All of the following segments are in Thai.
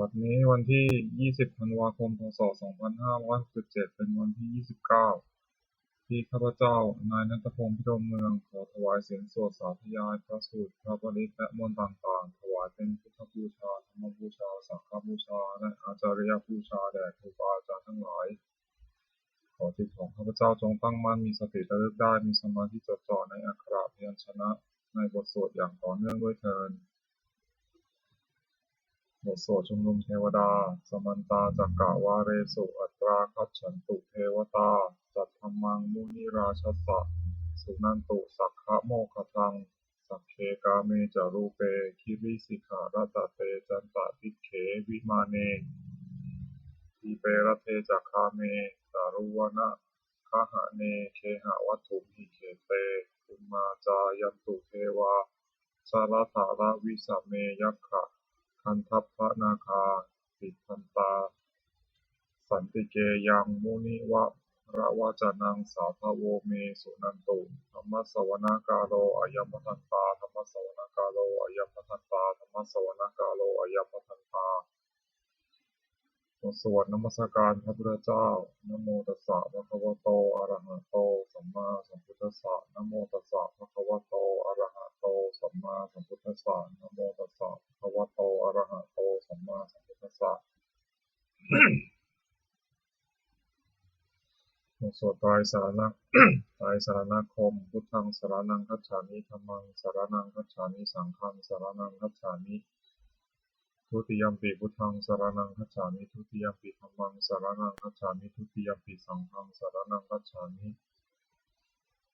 บัดนี้วันที่20ธันวาคม พ.ศ.2567เป็นวันที่29ที่ข้าพเจ้า นายณัฐพงษ์พิรมเมือง ขอถวายเสียงสวดสาธยาย พระสูตร พระปริตและมนต์ต่างๆ ถวายเป็นพุทธบูชา ธรรมบูชา สังฆบูชา และอาจาริยบูชา แด่ครูบาอาจารย์ทั้งหลาย ขอจิตของข้าพเจ้าจงตั้งมั่น มีสติระลึกได้ มีสมาธิจดจ่อในอักขระพยัญชนะ ในบทสวดอย่างต่อเนื่องด้วยเทอ ญบทสวดชุมนุมเทวดา สมันตาจักกะวาเรสุอัตราคัจฉันตุเทวตา จัตถัมมังมุนิราชสะ สุนันตุสักขะโมคคัทัง สัพเพกาเมจารูเป คิริสิขารตเตจันตทิเขวิมาเนทีเปรเทจักคาเมสารุวนะคหะเน เคหะวัตถุมิเขเตอุมาจายันตุเทวาชาลถาระวิสเมยัคขะ คันทัพพนาคาติทันตา สันติเกยังมุนิวะระวจนังสาภโวเมสุนันตุธรรมสสวนากาโลอยัมทันตาธรรมสสวนากาโลอยัมทันตาธรรมสสวนากาโลอยัมทันตา สวดนมัสการพระพุทธเจ้า นโมตัสสะภะคะวะโต อะระหะโต สัมมาสัมพุทธัสสะ นโมตัสสะภะคะวะโต อะระหะโต สัมมาสัมพุทธัสสะ นโมตัสสะภะคะวะโต อะระหะโต สัมมาสัมพุทธัสสะสวดไตรสารณะไตรสารณคม พุทธังสารณังคัจฉามิธัมมังสารณังคัจฉามิ สังฆังสารณังคัจฉามิ ทุติยมปิพุทธังสารณังคัจฉามิทุติยมปิธัมมังสารณังคัจฉามิทุติยมปิสังฆังสารณังคัจฉามิ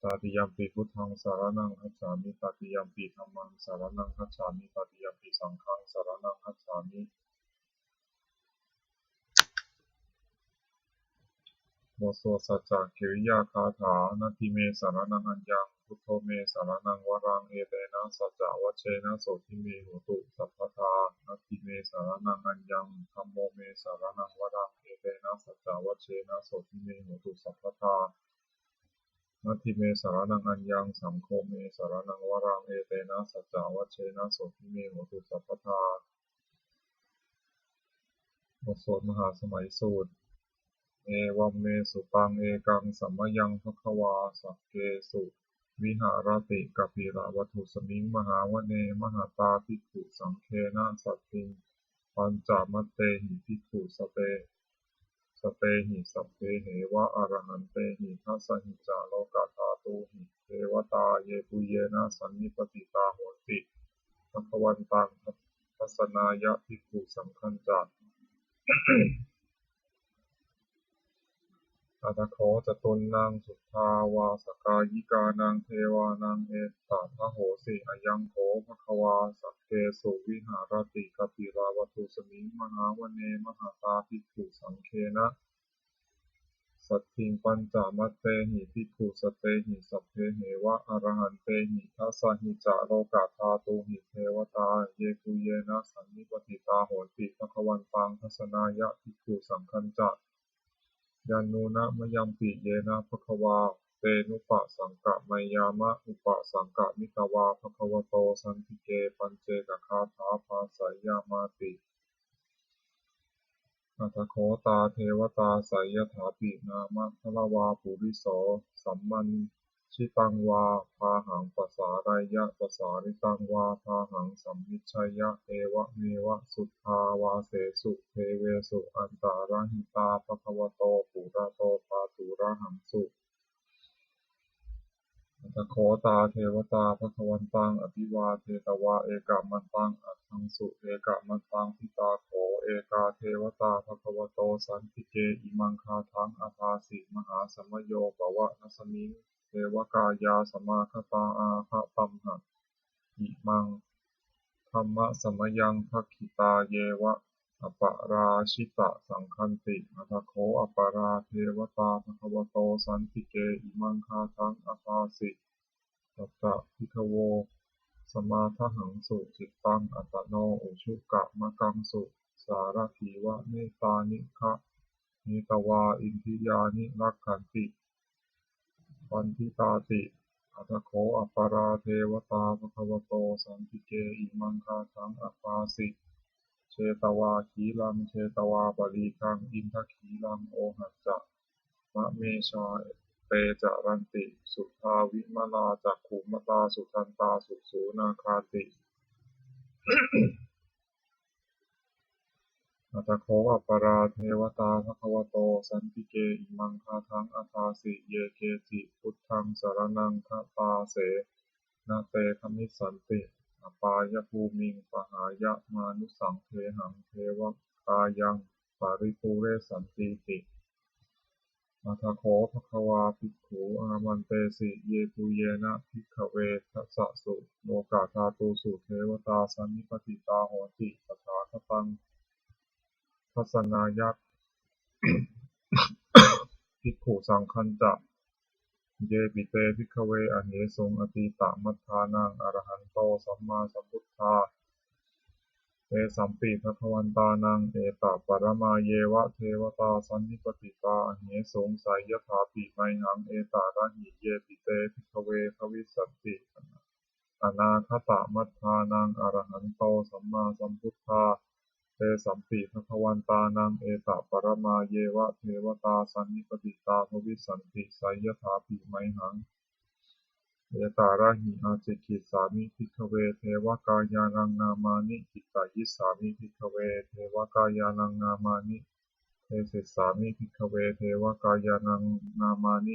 ตาติยมปิพุทธังสารณังคัจฉามิตติยมปิธัมมังสารณังคัจฉามิตติยมปิสังฆังสารณังคัจฉามิบทสสัจจกิริยาคาถานาทิเมสารนังอัญญัง พุทโธเมสารนังวรังเอเตนะสัจจวัชเชนะโสทิเมโหตุสัพพทานาทิเมสารนังอัญญังธัมโมเมสารนังวรังเอเตนะสัจจวัชเชนะโสทิเมโหตุสัพพทานาทิเมสารนังอัญญังสังโฆเมสารนังวรังเอเตนะสัจจวัชเชนะโสทิเมโหตุสัพพทาบทสวดมหาสมัยสูตร เอวัมเมสุตังเอกังสัมมยังภควาสักเกสุ วิหารติกปิระวัตุสมิงมหาวเน มหาตาภิกขุสังเคนะสัตติงปัญจมัตเตหิภิกขุสเต สเตหิสัพเพเหวะอรหันเตหิทัสหิจาโลกธาตุหิเทวตาเยปุเยนะสันนิปติตาโหติภควันตังทัสนายะภิกขุสังฆัญจะ อัตถโขจตุนนางสุทาวาสกายิกานางเทวานางเอตทะโหสิอายังโขภควาสักเกสุวิหารติกปิราวัตุสมิงมหาวเนมหาตาภิกขุสังเคนะสัตถิงปัญจามัตเตหิภิกขุสเตหิสัพเพเหวะอรหันเตหิทัสสหิจาโลกาธาตุหิเทวตาเยกุเยนะสันนิปติตาโหติภควันตังทัสนายะภิกขุสังฆัญจะ ยานูนะมะยัมปิเยนะภควา เตนุปะสังกะไมยามะ อุปะสังกะมิตวาภควโตสันติเกปัญเจกคาถาภาสายยามาติอัตโคตาเทวตาสัยถาปินามะทะละวาปุริโสสัมมัน ชิตังวาพาหังปัสสารายะปัสสาริตังวาพาหังสัมมิชยะเอวะเมวะสุทธาวาเสสุเทเวสุอันตาราหิตาภควโตปุระโตปาตุระหังสุอัตถโขตาเทวตาภควันตังอภิวาเทตวาเอกามันตังอัตังสุเอกามันตังพิตาโขเอกาเทวตาภควโตสันติเกอิมังคาทังอาภาสิมหาสมโยปวะนัสมิง เทวกายาสมาคตาอาภะตัมหะอิมังธัมมะสมยังภักขิตาเยวะอปราชิตะสังคันติอัตโขอปราเทวตาภควโตสันติเกอิมังคาทังอาภาสิตัตตะพิทโว สมาทหังสุจิตตังอัตโนอุชุกะมะกังสุสารถีวะเนตานิคะเนตวาอินทิยานิรักขันติ ปันทิตาติอัตโขอปราเทวตาภควโต สันติเกอิมังคาทังอาภาสิเชตวาขีลังเชตวาปลีคังอินทขีลังโอหัจจะมะเมชาเตจารันติ สุทาวิมลาจักขุมตาสุทันตาสุสูนาคาติ อัตโคอัปปราเทวตาภควโต สันติเกอิมังคาทังอัทาสิเยเกจิพุทธังสารนังคตาเส นาเตคมิสันติอปายภูมิงปหายะมานุสังเทหังเทวกายังปาริปูเรสันติติอัทโคภควาภิกขุอามันเตสิเยปุเยนะภิกขเวทัสสะสุโลกาธาตุสุเทวตาสันนิปติตาโหติตถาคตัง ทัศนายักษ์ภิกขุสังคันจะ เยปิเตภิกขเวอเหสงอตีตะมัฏฐานังอรหันโตสัมมาสัมพุทธาเตสัมปิภควันตานังเอตะปรมาเยวะเทวตาสันนิปติตาอเหสงไสยถาปิไมหังเอตะระหิเยปิเตภิกขเวภวิสัตติอนาคตะมัฏฐานังอรหันโตสัมมาสัมพุทธา เตสัมปิภควันตานังเอตะปรมาเยวะเทวตาสันนิปติตาภวิสันติไสยถาปิไมหังเอตาระหิอาจิกิสามิภิกเวเทวกายานังนามานิกิตายิสามิภิกเวเทวกายานังนามานิเทศิสามิภิกเวเทวกายานังนามานิ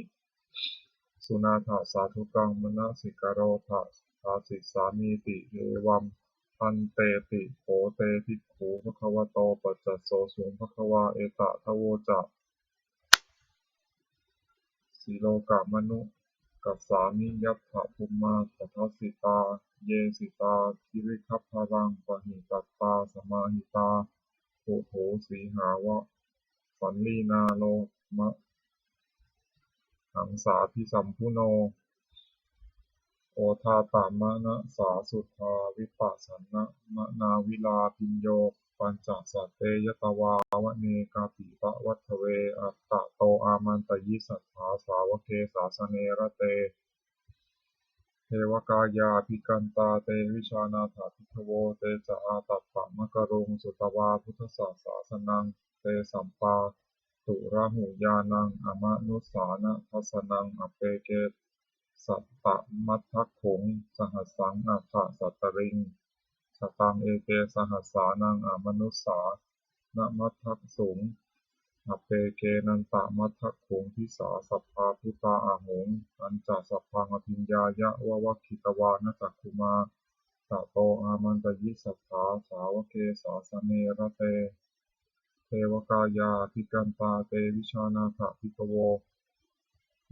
สุนาถสาธุกังมณสิกโรทะสาสิสามีติเอวัม พันเตติโขเตภิกขุภควโตปัจจโสสุงภควาเอตะทะโวจะสีโลกะมนุกัสสามิยัตถะภุมมาตถสสิตา เยสิตาคิริคัพพรังปหิตัตตาสมาหิตาโหโถสีหาวะสันลีนาโลมะหังสาพิสัมพุโน โอทาตามะนะสาสุทาวิปัสสนะมะนาวิลาปิญโยปัญจสัตเตยตวาวะเนกาปิปะวัฏเว อัตตะโตอามันตยิสัทธาสาวเกสาสเนระเต เทวกายาภิกันตาเตวิชานาถาภิกขโวเตจะอาตัปปะมะกะรุงสุตวาพุทธศาสาสนังเตสัมปา ตุระหุญานังอมนุสานะทัสนังอเปเก สัตตมัทธคงสหัสังอัฏฐสัตริง สตังเอเกสหัสานังอมนุสสานมัทธสุงอเปเกนันตมัทธคงทิสาสัพพาพุตาอาหงอันจะสัพพังอภิญญายะวะวัคคิตวานะจักคุมาตะโตอามันตยิสัทธาสาวเกสาสเนระเต เทวกายาภิกันตาเตวิชานาถาภิกโว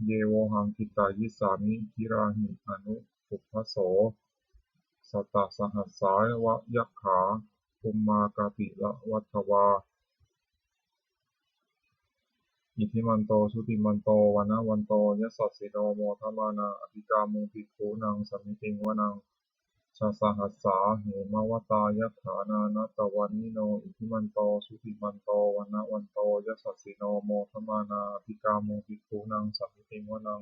เยโวหังกิตายิสามิกิราหิอนุปุพโสสตตสหัสสายวะยักขาภุมมากาติละวัตวา อิทิมันโตชุติมันโตวนะวันโตยสสสสิโนโมทมานาอภิกามุภิคูนังสัมมิติงวนัง ชาสหัสสาเหมวตายัตถานานัตวันนิโน อิทิมันโตชุติมันโตวนะวันโตยสสสสิโนโมทมานาอภิกามุภิกขุนังสัมมิติงวนัง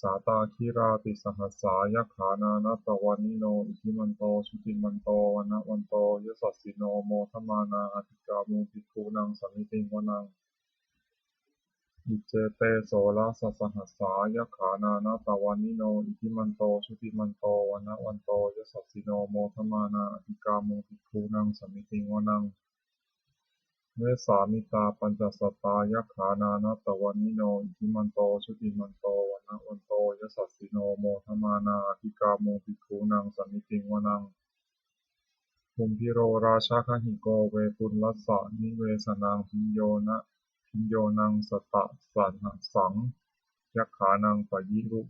สาตาคิราติสหัสสายัคขานานัตวันนิโน อิทิมันโตชุติมันโตวนะวันโตยสสสสิโนโมทมานาอภิกามุภิกขุนังสัมมิติงวนัง อิเจเตโสลาสสหัสสายัคขานานาตวันนิโน อิทิมันโต ชุติมันโตวนะวันโตยสสสสิโนโมทมานาอภิกามุภิกขุนังสัมมิติงวนังเวสามิตาปัญจสตายัคขานานาตวันนิโน อิทิมันโต ชุติมันโตวนะวันโตยสสสสิโนโมทมานาอภิกามุภิกขุนังสัมมิติงวนังภูมิพิโรราชาคหิโกเวปุลลัสสะนิเวสนังพิโยนะ พิญโยนังสตะสันหสังยัคขานังปยิรุ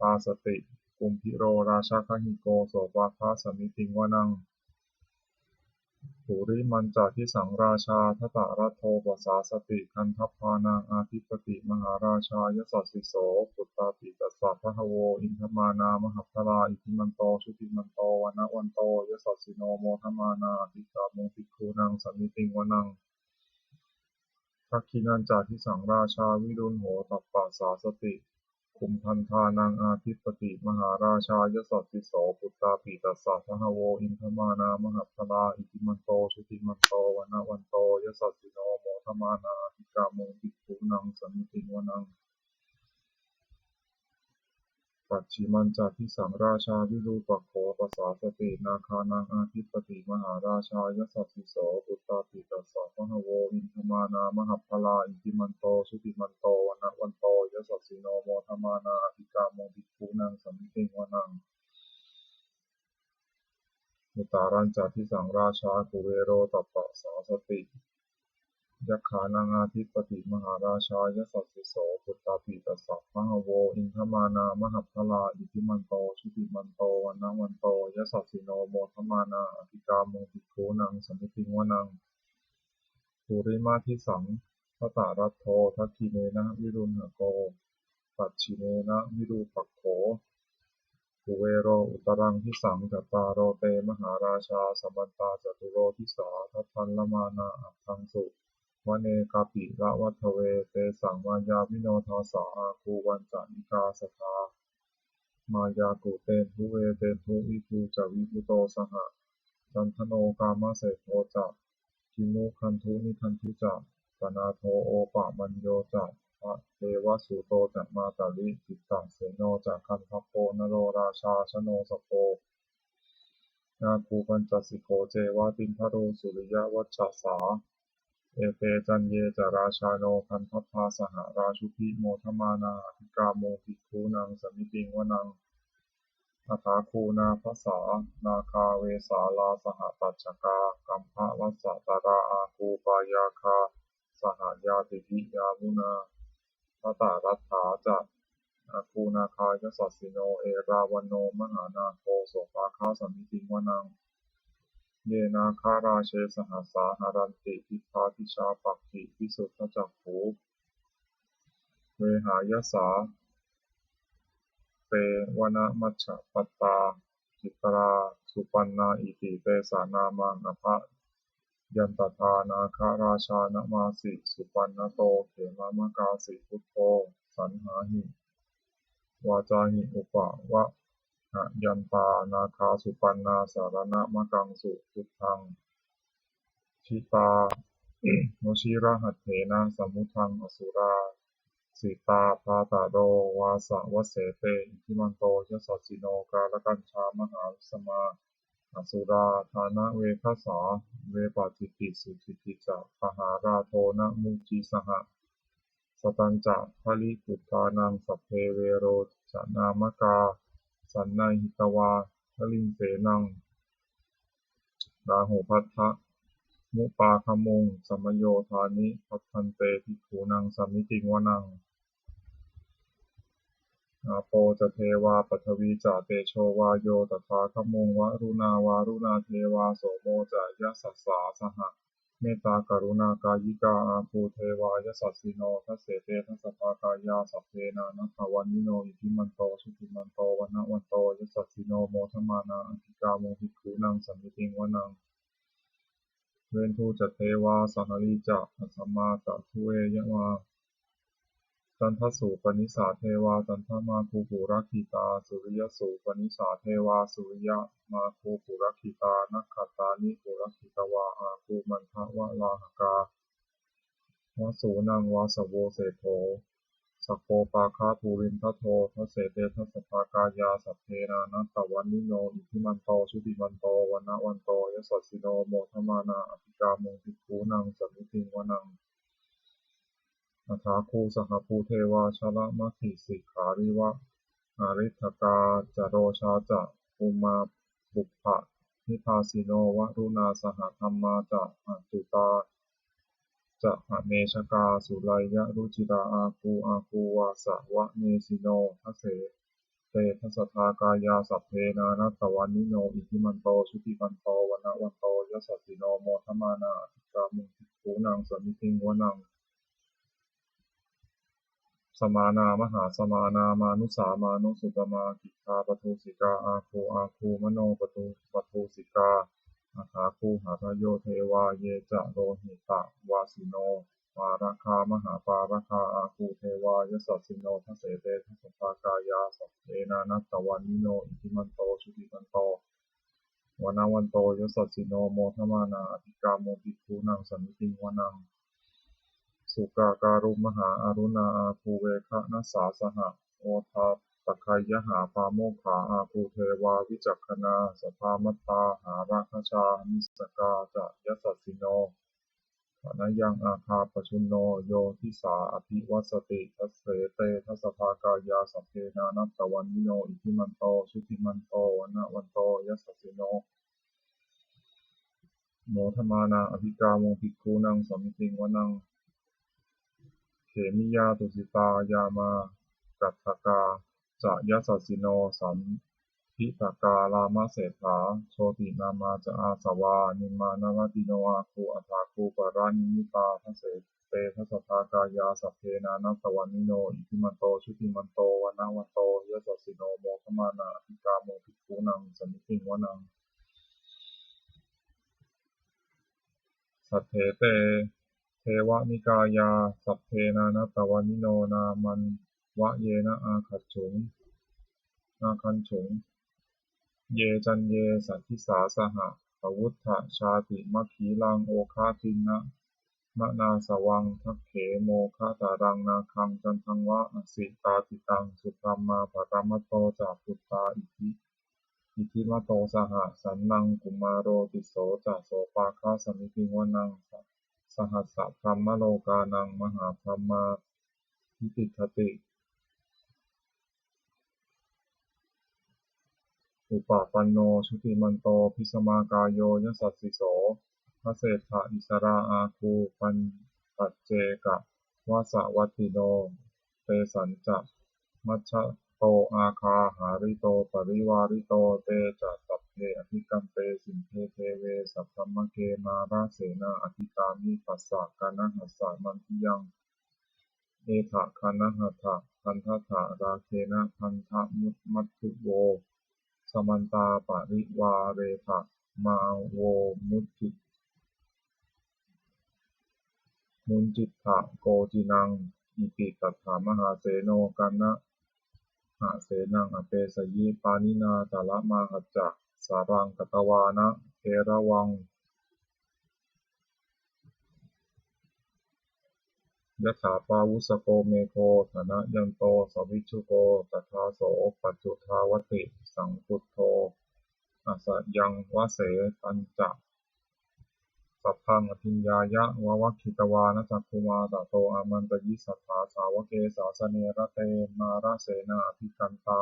ปาสติภูมิพิโรราชาคหิโกโสภาคาสมิติงวานังปุริมันจาทิสังราชาทตะรัโทปสาสติคันทัพพานังอาทิปติมหาราชายสัสสิโสปุตตาปิตัสสะพะคะโว อินทมานามหัพพลาอิทิมันโตชุติมันโตวนะวันโตยสัสสิโนโมทมานาอิกามุภิกขุนังสัมมิติงวนัง ทักขินันจาทิสังราชาวิรุณโหตัปปะสาสติคุมพันธานังอาทิปติ มหาราชายสติโสปุตตาปิตัสสะพหโว อินทมานามหัพลา อิติมันโตชุติมันโตวันวันโตยสติโนโมทมานาอิกามุติภูนังสันติวนัง ปัจฉิมันจากที่สังราชาวิรูปโขปสาสติ นาคานังอาทิปติมหาราชายสัสสิโสปุตตาปิตัสสะพะโวอินทมานามหัพพลาอิติมันโตชุติมันโตวันวันโตยสัสสิโนโมทมานาอิกามุติภูนังสมิติวนังมุตารัญจาทิสังราชากุเวโรตัปปะสาสติยักขานังอาทิปติมหาราชายสัสสิโส ปุตตาปิตัสสะมหโว อินทมานามหัพพลา อิทิมันโต ชุติมันโตวันนวันโตยสัสสิโนโมทมานาอภิกามุติโคนังสมิติวนังภูริมาทิสังพระตารัตโททักขิเนนะวิรุณหโก ปัจฉิเนนะวิรูปักโขภูเวโรอุตรังทิสังจัตตาโรเตมหาราชาสมันตาจตุโรทิสาทัพันละมานาอัตถังสุ วเนกาปิละวัทเว เตสังมายาวิโนทาสาอาคูวันจานิกาสทามายากุเตนทุเวเตนทุวิภูจาวิภูโตสหจันทโนกามาเสโทจะกินุคันทุนิคันทุจะปนาโทโอปะมัญโยจะพระเทวสุโตจะมาตาลิจิตตเสโนจะคันทโปนโรราชาชโนสโปนาคูปัญจสิโกเจวาตินทโรสุริยวัชสา เอเตจันเยจาราชาโนคันทัพพาสหราชุพิโมทมานาภิกาโมภิกขุนังสมิติงวนังอัฐาคูนาภาษา นาคาเวสาลาสหตัชกากัมภะวัสตาราอาคูปายาคา สหยาติภิยามุนาพระตารัตถาจัอาคูนาคายสัสสิโน เอราวันโน มหานาโคโสภาคาสมิติงวนัง เยนาคาราเชสหัสาหารันติทิพาทิชาปักขิวิสุทธจักขูเวหายสาเตวนามัชฌปตา จิตรา สุปันนาอิติเตสานามังอภะยันตทานาคาราชานมาสิ สุปันนโตเขมามกาสิพุทโธ สันหาหิ วาจาหิอุปะวะ ยันตานาคาสุปันนาสารณะมะกังสุพุทธัง ชิตาโมชิระหัตเถนะสมุทังอสุราสิตาพาตาโดวาสะวเสเตอิทิมันโตยสสสิโนกาลกัญชามหาสมาอสุราธานะเวคสาเวปาจิติสุจิติจะพหาราโทนะมุจิสหะสตัญจะพลิปุตตานังสัพเพเวโรจนามกา สันนาหิตวาทลิงเสนังราหูพัทธะมุปาคมงสมโยธานิพัทันเตทิคูนังสมิติงวนังอาโปจะเทวาปัทวีจาเตโชวาโยตถาคมงวรุณาวารุณาเทวาโสโมจะยะสัสสาสหะ เมตตากรุณากายิกาอาภูเทวายสัตสิโนทัสเสเตทัสภากายาสัพเพนานัทวันนิโนอิทิมันโตสุติมันโตวันนวันโตยสัตสิโนโมทมานาอัติกาโมหิคูนังสัมมิติงวนังเวนทูจเทวาสนาลิจะสัมมาตะทุเอยะวา จันทสุปนิสาเทวา จันทมาภูปุรักิตา สุริยสุปนิสาเทวา สุริยมาภูปุรักิตา นักขตานิปุรักิตวาอาภูมันทวะลาหกาวสูนังวาสโวเสโทสัพโปปาคาภูรินทโททเสเตทัสภากายาสัพเพนานัตตวันนิโนอิทิมันโตชุติมันโตวันวันโตยสัสสิโนโมทมานาอภิกามุทิคูนังสัมมิติวนัง อัฐาคูสหภูเทวาชละมัคิสิขาริวะอาริทกาจโรชาจะภูมาบุพะนิพาสิโนวรุณาสหธรรมาจะอตุตาจะอเนชกาสุไลยะรุจิตาอาคูอาคูวาสะวะเนสิโนทเสเตทัสทากายาสัพเพนานัตวันนิโนอิทิมันโตชุติมันโตวันวันโตยสัสสิโนโมทมานาอิกามุทิคูนังสมิติงวนัง สมานามหาสมานามานุสามานุสุตมากิคาปทุสิกาอาคูอาคูมโนปทุปทุสิกาอาคาคูหาทโยเทวาเยจะโรหิตะวาสิโนปาราคามหาปาราคาอาคูเทวายสัสสิโนทัสเสเตทัสสภากายาสัพเพนานัตตวันนิโนอิทิมันโตชุติมันโตวนาวันโตยสัสสิโนโมทมานาอภิกาโมภิกขุนังสันติงวนัง สุกาการุมหาอารุณาอาคูเวคะนัสสาสหะโอทาตคายหาปาโมขาอาคูเทวาวิจักขณาสภามัตตาหาราคชานิสกาจะยสัสสิโนขณยังอาคาปชุนโนโยทิสาอภิวัสติทัสเสเตทัสภากายาสัพเพนานัตตวันนิโนอิทิมันโตชุติมันโตวนวันโตยสัสสิโนโมทมานาอภิกาโมภิกขุนังสมิติงวนัง มิยาตุสิตายามากัตถกาจะยัสสสิโนสัมพิตกาลามะเศรษฐาโชตินามาจะอาสวา นิมานาวติโนอาคูอัฏาคูปารานิมิตาทัสเสเตทัสสทากายาสัพเพนานัตวันนิโน อิทิมันโต ชุติมันโตวันาวันโตยัสสสิโนโมทมานาอภิกาโมภิกขุนังสมมิติงวนังสัทเถเต เทวนิกายา สัพเพนานัตวานิโนนามันวะเยนะอาคัจฉุงอาคันฉุงเยจันเยสันทิสาสหะปวุฒธชาติมัคคีลังโอคาทินะมะนาสวังทักเขโมคาตารังนาคังจันทังวะอสิตาติตังสุปรมมาปะรามโตจากพุตตาอิทิอิทิมโตสหสันนังกุมารโรติโสจะโสปาคาสมิติวนังส หัสสะพรหมโลกานังมหาพรหมาทิติทติ อุปาปันโนชุติมันโตพิสมากายโยยสัสสิโสพระเศรษฐอิสราอาคูปันปัจเจกะวาสวัติโนเตสัญจะมัชโตอาคาหาริโตปริวาริโตเตจะสัพ เพอภิกัมเปสินเทเทเวสัพพมะเกมาราเสนาอธิกามิปัสสะกานะหัสสะมันทิยังเอถะคานะหัตถะพันธะถะราเคนะพันธะมุตมัตถุโว สมันตาปริวาเรถะมาโวมุจจิมุนจิตถะโกจินัง อิปิตัฏฐามหาเสโนกันนะหะเสนังอเปสยิปานินาตาละมาหัจจะ สารังกตวานะเทระวังยะถาปาวุสโกเมโคธนะยันโตสวิชุโกตถาโสปัจจุทาวติ สังพุทโธอาสยังวเสตัญจะสัพพังอภิญญายะวะวัคิตวานะจักคุมาตะโตอามันตยิสัทธาสาวเกสาสเนระเตมาราเสนาอภิกันตา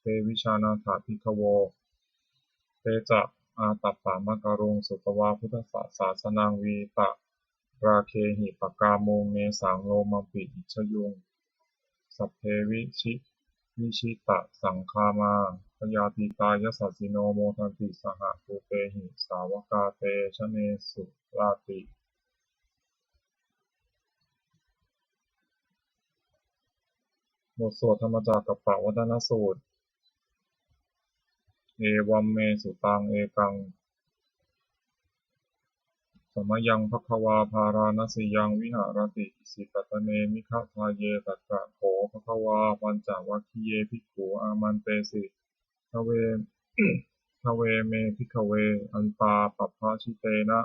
เตวิชานาถาภิกขโว เตจะอาตัปปามะกรุงสุตวาพุทธศาสาสนังวีตะราเคหิปกาโมงเมสังโลมปิอิชยุง สัพเพวิชิวิชิตะสังคามาพยาติตายสัสสิโนโมทันติสหภูเปหิสาวกาเตชะเนสุราติบทสวดธรรมจักกัปปวัฏนสูตร เอวัมเมสุตังเอกัง สมยังภควาภาราณสียังวิหารติสิปตเนมิขทาเยตัตตะโขภควาปัญจวัคคีเยภิกขุอามันเตสิทเวทเวเมภิกเว อันตาปัพพะชิเตนะ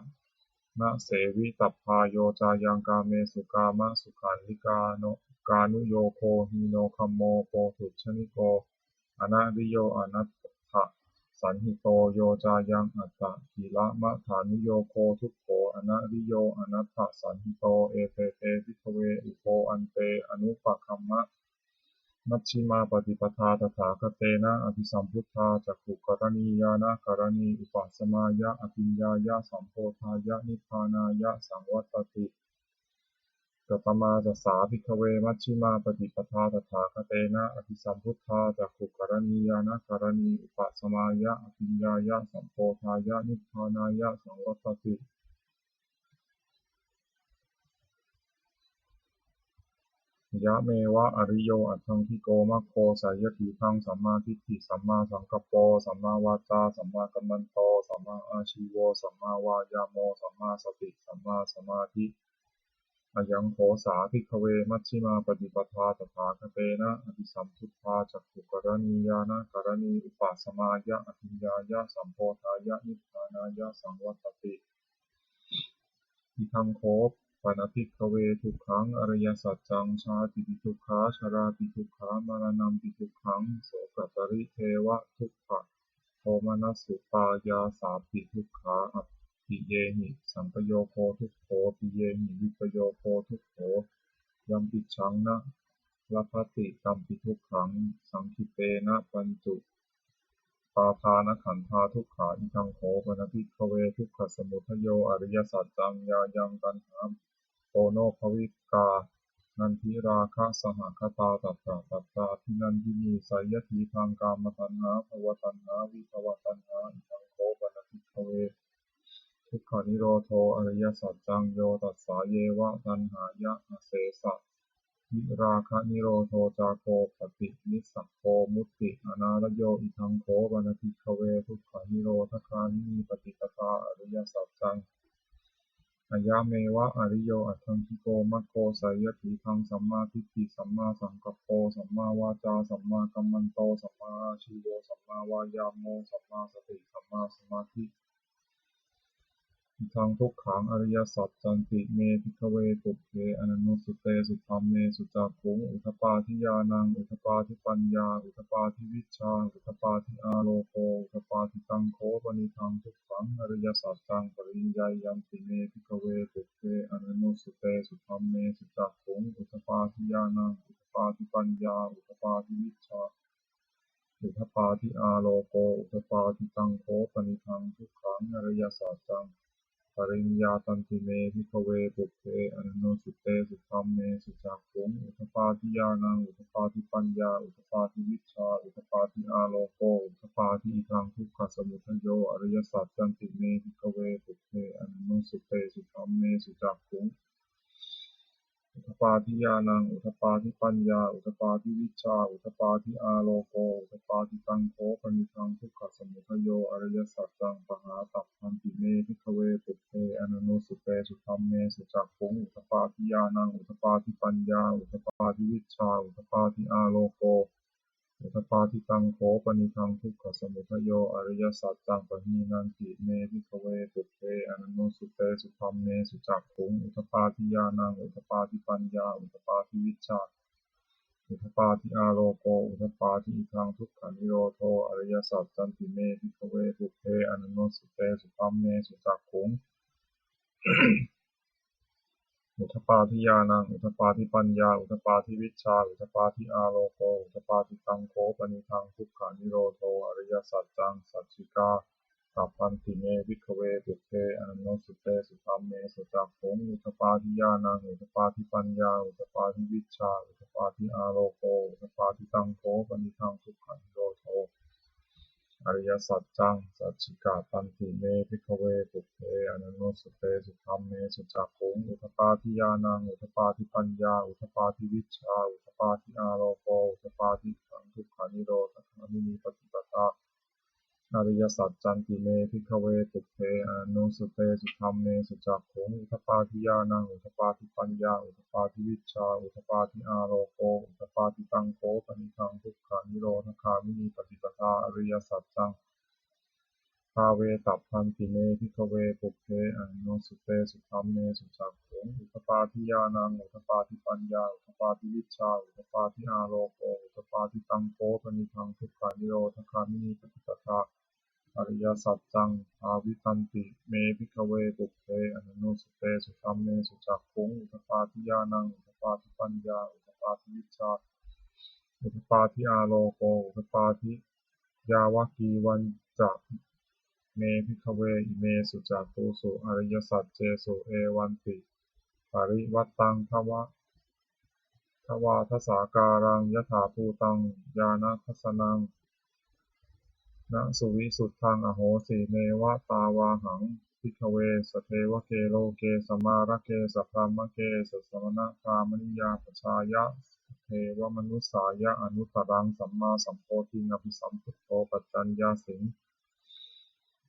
นะเสวิตัพพาโยจายังกาเมสุกามะสุขันลิกาโนกานุโยโคหิโนคัมโมโปถุชนิโกอนาริโยอนัต สันหิโตโยจายังอัตตะกิละมะฐานุโยโคทุกโขอนาริโยอนัตถะสันหิโตเอเตเตภิกขเวอุโคอันเตอนุปคัมมะมัชฌิมาปฏิปทาตถาคเตนะอภิสัมพุทธาจักขุกรณียานะกรณีอุปัสมายะอภิญญายะสัมโพธายะนิพพานายะสังวัตติ กัปมาจัสาภิกขเวมัชฌิมาปฏิปทาตถาคเตนะอภิสัมพุทธาจักขุกรณียานะกรณีอุปสมายะอภิญญายะสัมโพธายะนิพพานายะสังวัตติยะเมวะอริโยอัตถังคิโกมัคโคสายถีทังสัมมาทิฏฐิสัมมาสังกัปโปสัมมาวาจาสัมมากัมมันโตสัมมาอาชีโวสัมมาวายาโมสัมมาสติสัมมาสมาธิ อยังโขสาภิกเวมัชฌิมาปฏิปทาตถาคเตนะอภิสัมพุทธาจักขุกรณียานะกรณีอุปสมายะอภิญญายะสัมโพธายะนิพพานายะสังวัตติอิทังโคปนภิกเวทุกขังอริยสัจจังชาติปิทุกขาชราปิทุกขามรณะปิทุกขังโสกตริเทวะทุกขะโทมนัสสุปายาสาปิทุกขาอปิ เยหิสัมปโยโคทุกโขปิเยหิวิปโยโคทุกโขยัมปิชังนะลัพพติตัมปิทุกขัง สังคิเตนะปัญจุปาทานขันธาทุกขาอิทังโขปนภิกเวทุกขสมุทโยอริยสัจจังยายังตันหามโตโนภวิกา นันทิราคะสหคตาตัตตาตัตตาทินันทินีไสยทีทางกามตัณหาภวตัณหาวิภวตัณหาอิทังโขปนภิกเว ทุกขานิโรโทอริยสัจจังโยตัสสาเยวะตัณหายะอเสสะวิราคะนิโรโทจาโคปฏินิสัพโคมุตติอนาลโยอิทังโขปนภิกขเวทุกขานิโรธคานิปฏิปทาอริยสัจจังอายะเมวะอริโยอัตถังคิโกมัคโคไสยติทังสัมมาทิฏฐิสัมมาสังกัปโปสัมมาวาจาสัมมากัมมันโตสัมมาอาชีโวสัมมาวายามโมสัมมาสติสัมมาสมาธิ อิทังทุกขังอริยสัจจันติเมภิกเวปุเพอนันโนสุเตสุธรรมเมสุจักขุงอุทปาทิยานังอุทปาทิปัญญา อุทปาทิวิชาอุทปาทิอาโลโกอุทปาทิตังโคปนิทังทุกขังอริยสัจจังปริญญายันติเมภิกเวปุเพอนันโนสุเตสุธรรมเมสุจักขุงอุทปาทิยานังอุทปาทิปัญญา อุทปาทิวิชชาอุทปาทิอาโลโกอุทปาทิตังโคปนิทังทุกขังอริยสัจจัง ปริญญา ตันติเม ภิกขเว ปุเพ อนันโนสุเต สุธรรมเม สุจักขุงอุทปาทิยานัง อุทปาทิปัญญา อุทปาทิวิชา อุทปาทิอาโลโก อุทปาทิอิทังทุกขสมุทโย อริยสัจจันติเม ภิกขเว ปุเพ อนันโนสุเต สุธรรมเม สุจักขุง ปาทิญาณัง อุทปาทิปัญญา อุทปาทิวิชา อุทปาทิอาโลโก อุทปาทิตังโคปนิทังทุกขสมุทโย อริยสัจจังปหาตัพพันติเมพิกเวปุเพอนันโนสุเตสุธรรมเมสุจักขุงอุทปาทิญาณัง อุทปาทิปัญญา อุทปาทิวิชชาอุทปาทิอาโลโก อุทปาทิตังโคปนิทังทุกขสมุทโยอริยสัจจังปะหีนันติเมภิกเวปุเพอนันโนสุเตสุธรรมเมสุจักขุงอุทปาทิยานังอุทปาทิปัญญาอุทปาทิวิชชาอุทปาทิอาโลโกอุทปาทิอิทังทุกขานิโรโทอริยสัจจันติเมภิกเวปุเพอนันโนสุเตสุธรรมเมสุจักขุง อุทปาทิยานัง อุทปาทิปัญญา อุทปาทิวิชชา อุทปาทิอาโลโก อุทปาทิตังโคปนิทังทุกขานิโรโท อริยสัจจัง สัจจิกาตัพพันติเมวิคเวปุเพอนันโนสุเตสุธรรมเมสุจักขุงอุทปาทิยานัง อุทปาทิปัญญา อุทปาทิวิชชา อุทปาทิอาโลโก อุทปาทิตังโคปนิทังทุกขานิโรโท อริยสัจจัง สัจจิกาตันติเมพิกเวปุเพอนันโนสเตสุธรรมเมสุจักขุงอุทปาทิยานังอุทปาทิปัญญา อุทปาทิวิชา อุทปาทิอาโลโกอุทปาทิสังทุกขานิโรธคามินีปฏิปทา อริยสัจจันติเมภิกเวปุเพอนันโนสุเตสุธรรมเมสุจักขงอุทปาทิยานังอุทปาทิปัญญาอุทปาทิวิชาอุทปาทิอาโลโกอุทปาทิตังโคปนิทังทุกขานิโรธคามินีปฏิปทาอริยสัจจังภาเวตัพพันติเมภิกเวปุเพอนันโนสุเตสุธรรมเมสุจักขงอุทปาทิยานังอุทปาทิปัญญาอุทปาทิวิชาอุทปาทิอาโลโกาทิตังโคปนิทังทุกขานิโรธคามินีปฏิปทาอริยสัจจังอาวิตันติ เมภิกเวปุเพอนันโนสุเตสุธรรมเมสุจักขุงอุทปาทิยานังอุทปาทิปัญญาอุทปาทิวิชาอุทปาทิอาโลโกอุทปาทิยาวกีวันจะเมภิกเวอิเมสุจักตุสุอริยสัจเจสุเอวันติปริวัตตังทวะ ทวาทสาการังยถาภูตังญาณทัสสนังนะสุวิสุทธังอโหสิเนวะตาวาหังพิกเวสเทวเกโลเกสมาระเกสัพพามะเกสสมณะกามนิยาปชายะเทวมนุสายะอนุตตรังสัมมาสัมโพธิงอภิสัมพุทโธปัจจัญญาสิง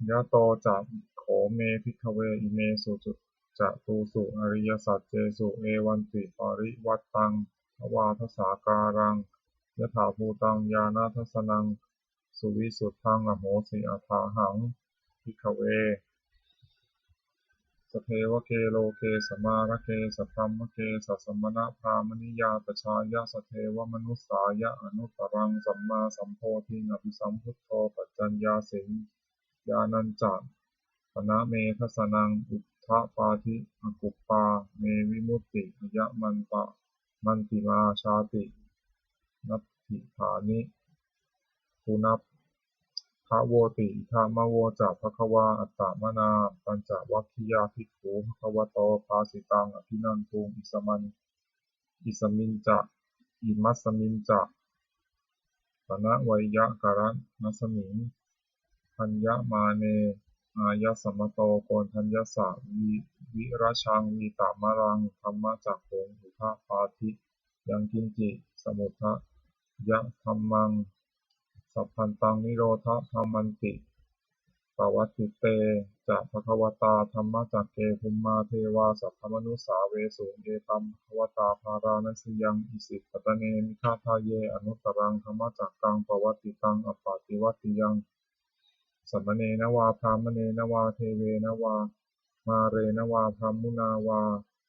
ยะโตจักโขเมพิกเวอิเมสุจุจะตูสุอริยสัจเจสุเอวันติปริวัตตัง ทวาทสาการังยถาภูตังญาณทัสนัง สุวิสุทธังอโหสิอัฏฐาหังพิกเว สเทวเกโลเกสมาระเกสพรัมเกสสมณพามณิยาตชายะสเทวมนุสสายะอนุตตรังสัมมาสัมโพธิอภิสัมพุทโธปัจจัญญาสิงญาณัญจักปนะเมทัสสนังอุทธปาทิอกุปปา เมวิมุตติยะมันตะ มันติมาชาติ นัตถิฐานิปุนัพพระโวติอิทามโวจะควาอัตตมนา ปัญจวัคคียาภิกขุภควโตภาสิตังอภินันทุงอิสมันอิสมินจะอิมัสมินจะปนะไวยะการนัสมิงพัญญมาเน อายะสัมมโตโกนทัญญสะวิวิราชังวีตามรังธรรมจักโขงอุทาปาทิยังกินจิสมุทะยะธรรมัง สัพพันตังนิโรธธรรมันติปวัตติเตจะภควตาธรรมจักเกภุมมาเทวาสัพพมนุสาเวสุเอตัมภควตาภาราณสิยังอิสิปตะเนมิฆาทาเยอนุตรังธรรมจักกังปวัตติตังอปปาติวัติยัง สัมมเนนวาพรามเนนวาเทเวนวา มาเรนวาพรหมุนาวา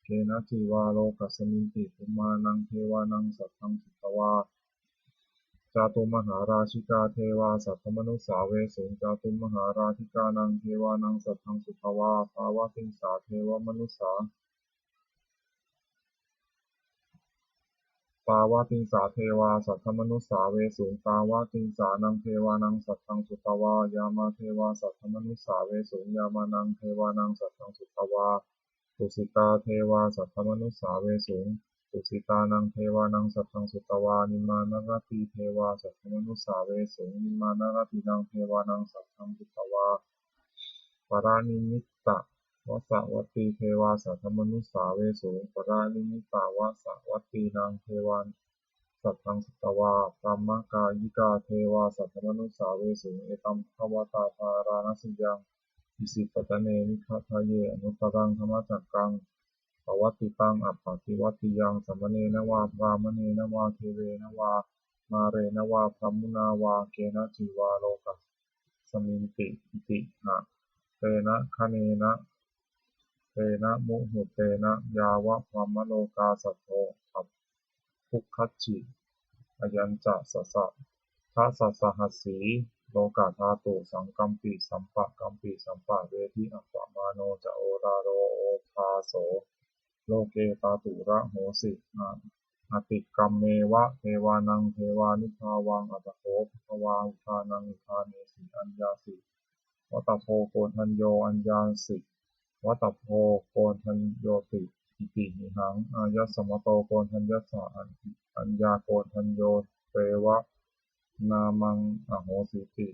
เกนะจีวาโลกัสมินติภุมานังเทวานังสัพพังสุตวาจาตุมหาราชิกาเทวาสัพพมนุสาเวสุจาตุมหาราชิกานังเทวานังสัพพังสุภวาภาวะติงสาเทวมนุสา ปาวะติงสาเทวา สัพพมนุสสาเวสุปาวะติงสานังเทวานังสัพพังสุภวายามาเทวา สัพพมนุสสาเวสุยามานังเทวานังสัพพังสุภวาตุสิตาเทวา สัพพมนุสสาเวสุตุสิตานังเทวานังสัพพังสุตวา นิมานรติเทวา สัพพมนุสสาเวสุนิมานรตินังเทวานังสัพพังสุตวาปรานิมิตตะ วสวัตตีเทวาสัพพมนุสาเวสุปรานิมิตาวสวัตตีนังเทวาสัพพังสตวาพรมกายิกาเทวาสัพพมนุสาเวสุเอตัมภวตาภาราณสิยังอิสิปตเนนิคาทาเยอนุตตรังธรรมจักกังปวัตติตังอัปปติวัตติยังสัมเนนวาพรามเนนวาเทเวนวา มาเรนวาพรมุนาวาเกนะจีวาโลกัสมินติอิติหะเตนะคเนนะ เตนะมุหุเตนะยาวะพรหมโลกาสัทโธอัปพุคคัจฉิอยัญจะสะสะทะสะสะหัสสีโลกาธาตุสังกัมปิสัมปะกัมปิสัมปะเวทิอัปปะมาโนจะโอราโรโอภาโส โลเกตาตุระโหสิอาอติกรรมเมวะเทวานังเทวานิพาวังอัตโภภควาอุทานังอุทาเนสิอัญญาสิวัตโพโกทัญโยอัญญาสิ วัตโพโกทัญโยติอิติหิหัง อายะสมโตโกทัญยสสะอัญญาโกทัญโยเตวะ นามังอโหสิติ